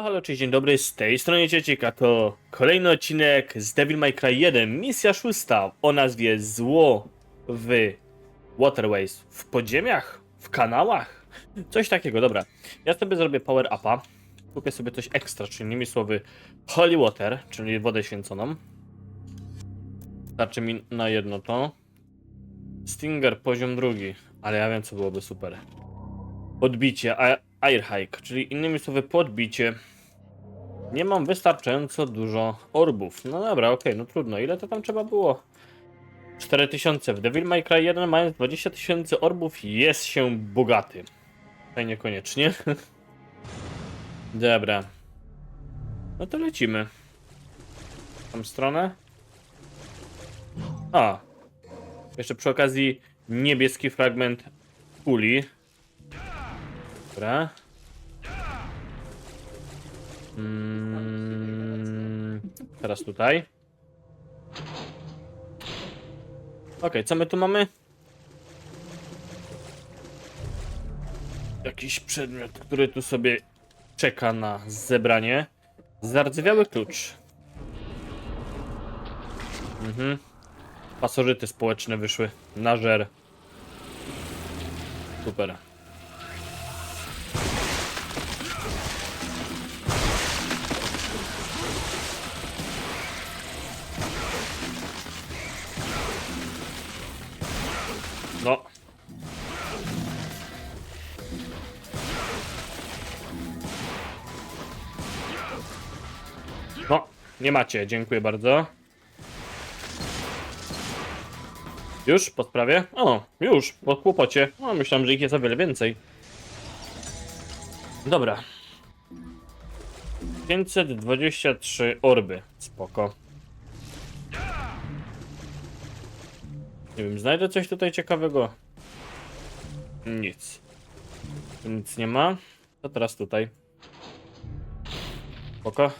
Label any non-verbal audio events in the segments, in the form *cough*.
Halo, halo, cześć, dzień dobry, z tej strony Ciecika, to kolejny odcinek z Devil May Cry 1, misja szósta o nazwie Zło w Waterways, w podziemiach, w kanałach, coś takiego, dobra. Ja sobie zrobię power upa, kupię sobie coś ekstra, czyli innymi słowy holy water, czyli wodę święconą. Starczy mi na jedno to. Stinger poziom drugi, ale ja wiem co byłoby super. Podbicie, a- air hike, czyli innymi słowy podbicie. Nie mam wystarczająco dużo orbów. No dobra, okej, no trudno. Ile to tam trzeba było? 4000. W Devil May Cry 1 mając 20 tysięcy orbów jest się bogaty. To niekoniecznie. *laughs* dobra. No to lecimy. W tą stronę. A. Jeszcze przy okazji niebieski fragment kuli. Dobra. Mm, teraz tutaj. Ok, co my tu mamy? Jakiś przedmiot, który tu sobie czeka na zebranie. Zardzewiały klucz. Mhm. Pasożyty społeczne wyszły na żer. Super. Nie macie, dziękuję bardzo. Już? Po sprawie? O, już, po kłopocie. O, myślałem, że ich jest o wiele więcej. Dobra. 523 orby. Spoko. Nie wiem, znajdę coś tutaj ciekawego. Nic. Tu nic nie ma. To teraz tutaj. Spoko.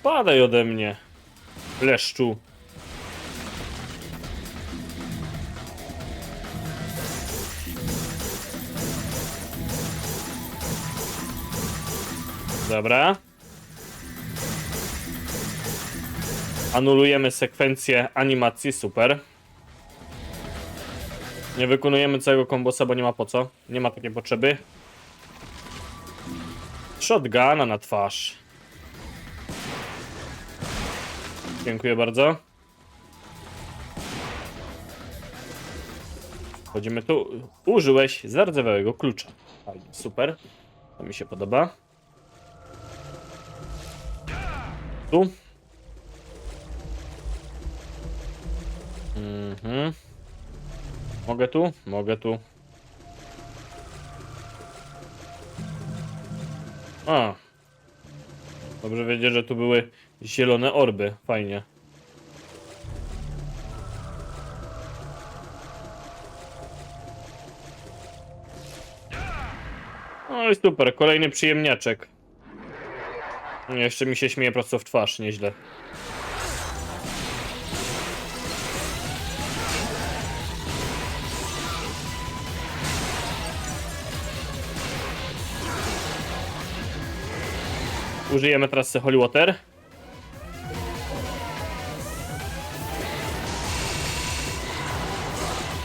Spadaj ode mnie. Leszczu. Dobra. Anulujemy sekwencję animacji, super. Nie wykonujemy całego kombosa, bo nie ma po co. Nie ma takiej potrzeby. Shotguna na twarz. Dziękuję bardzo. Chodzimy tu. Użyłeś zardzewałego klucza. Fajnie, super. To mi się podoba. Tu. Mhm. Mogę tu? Mogę tu. A. Dobrze wiedzieć, że tu były zielone orby. Fajnie. No i super, kolejny przyjemniaczek. Jeszcze mi się śmieje prosto w twarz, nieźle. Użyjemy teraz Holy Water.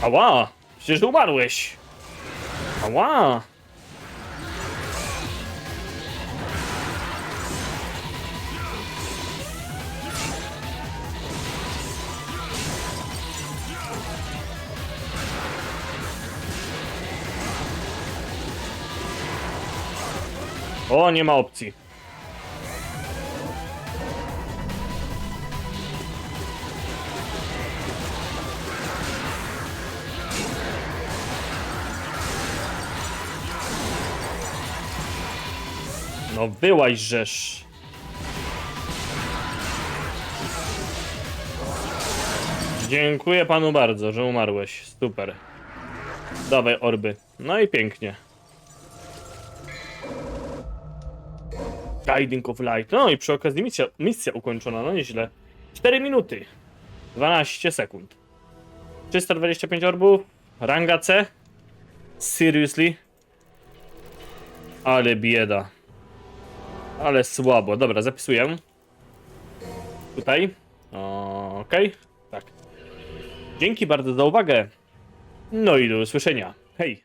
Ała! Przecież umarłeś! Ała! O, nie ma opcji. No żeż. Dziękuję panu bardzo, że umarłeś. Super. Dawaj orby. No i pięknie. Guiding of Light. No i przy okazji misja, misja ukończona, no nieźle. 4 minuty. 12 sekund. 325 orbów. Ranga C. Seriously? Ale bieda. Ale słabo. Dobra, zapisuję. Tutaj. Okej. Tak. Dzięki bardzo za uwagę. No i do usłyszenia. Hej.